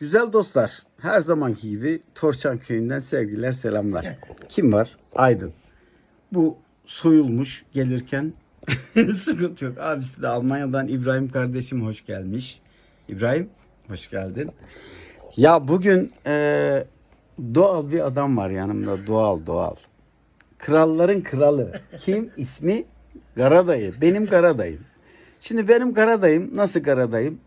Güzel dostlar, her zamanki gibi Torçan köyünden sevgiler, selamlar. Kim var? Aydın. Bu soyulmuş gelirken sıkıntı yok. Abisi de Almanya'dan İbrahim kardeşim hoş gelmiş. İbrahim hoş geldin. Ya bugün eee, doğal bir adam var yanımda. Doğal doğal. Kralların kralı. Kim? İsmi Garadayı. Benim Garadayım. Şimdi benim Garadayım nasıl Garadayım?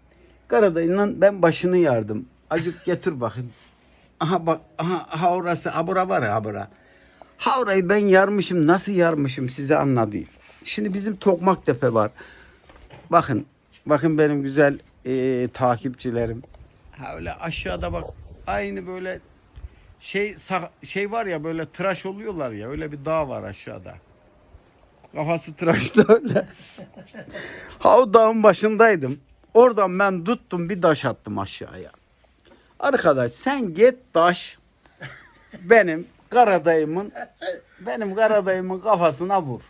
Garadayı'ndan ben başını yardım. Acık getir bakayım. Aha bak aha, aha orası ha bura var ya ha bura. Ha orayı ben yarmışım nasıl yarmışım size anlatayım. Şimdi bizim Tokmaktepe var. Bakın bakın benim güzel eee, takipçilerim. Ha öyle aşağıda bak aynı böyle şey şey var ya böyle tıraş oluyorlar ya öyle bir dağ var aşağıda. Kafası tıraşta öyle. ha o dağın başındaydım. Oradan ben tuttum bir taş attım aşağıya. Arkadaş sen git taş benim karadayımın benim karadayımın kafasına vur.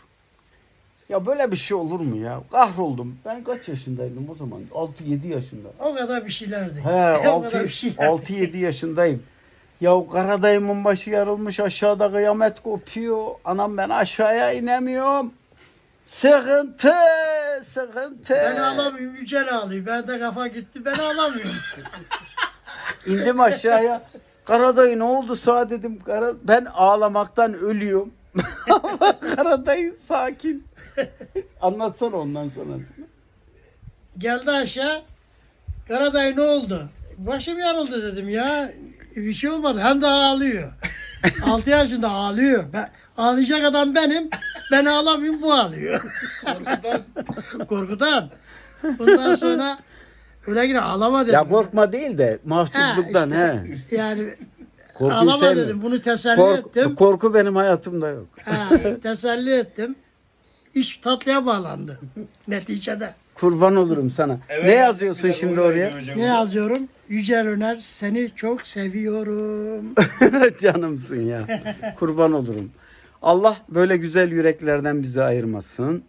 Ya böyle bir şey olur mu ya? Kahroldum. Ben kaç yaşındaydım o zaman? 6-7 yaşında. O kadar bir şeylerdi. He o kadar bir şeylerdi. 6-7 yaşındayım. Ya karadayımın başı yarılmış aşağıda kıyamet kopuyor. Anam ben aşağıya inemiyorum. Sıkıntı, sıkıntı. Ben ağlamıyorum, Yücel ağlıyor. Ben de kafa gitti, ben ağlamıyorum. İndim aşağıya. Karadayı ne oldu sağ dedim. Kara... Ben ağlamaktan ölüyorum. Karadayı sakin. Anlatsana ondan sonrasını. Geldi aşağı. Karaday ne oldu? Başım yarıldı dedim ya. Bir şey olmadı. Hem de ağlıyor. 6 yaşında ağlıyor. Ben, ağlayacak adam benim. Ben ağlamıyorum bu ağlıyor. Korkudan. Korkudan. Bundan sonra öyle yine ağlama dedim. Ya korkma değil de mahcupluktan Ha, he. Yani Korkuyu ağlama sevmiyorum. dedim. Bunu teselli Kork- ettim. korku benim hayatımda yok. Ha, teselli ettim. İş tatlıya bağlandı neticede. Kurban olurum sana. ne yazıyorsun şimdi oraya? Ne yazıyorum? Yücel Öner seni çok seviyorum. Canımsın ya. Kurban olurum. Allah böyle güzel yüreklerden bizi ayırmasın.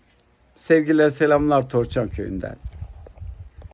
Sevgiler selamlar Torçan köyünden.